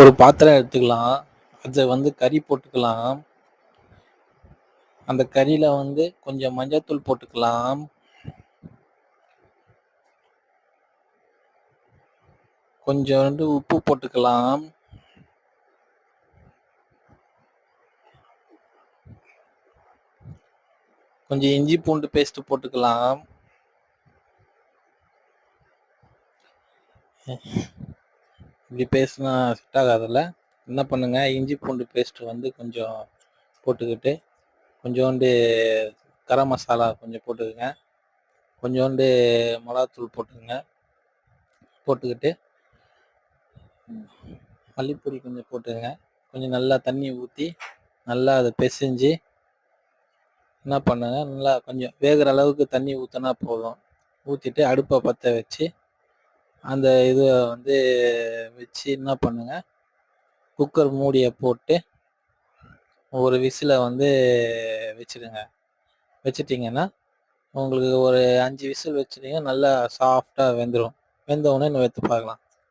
ஒரு பாத்திரம் எடுத்துக்கலாம். அதை வந்து கறி போட்டுக்கலாம். அந்த கறியில் வந்து கொஞ்சம் மஞ்சத்தூள் போட்டுக்கலாம். கொஞ்சோண்டு உப்பு போட்டுக்கலாம். கொஞ்சம் இஞ்சி பூண்டு பேஸ்ட் போட்டுக்கலாம். இப்படி பேசினா செட் ஆகாதில்ல என்ன பண்ணுங்க, இஞ்சி பூண்டு பேஸ்ட் வந்து கொஞ்சம் போட்டுக்கிட்டு, கொஞ்சோண்டு கரம் மசாலா கொஞ்சம் போட்டுக்கங்க. கொஞ்சோண்டு மிளகாத்தூள் போட்டுக்கங்க. போட்டுக்கிட்டு மல்லிப்பொடி கொஞ்சம் போட்டுக்கங்க. கொஞ்சம் நல்லா தண்ணி ஊற்றி நல்லா அதை பிசைஞ்சு என்ன பண்ணுங்கள் நல்லா கொஞ்சம் வேகிற அளவுக்கு தண்ணி ஊற்றினா போதும். ஊற்றிட்டு அடுப்பை பற்ற வச்சு, அந்த இதை வந்து வச்சு என்ன பண்ணுங்க, குக்கர் மூடியை போட்டு ஒரு விசில வந்து வச்சுடுங்க. வச்சிட்டிங்கன்னா உங்களுக்கு ஒரு அஞ்சு விசில் வச்சுட்டிங்கன்னா நல்லா சாஃப்டாக வெந்துரும். வெந்த உடனே நம்ம எடுத்து பார்க்கலாம்.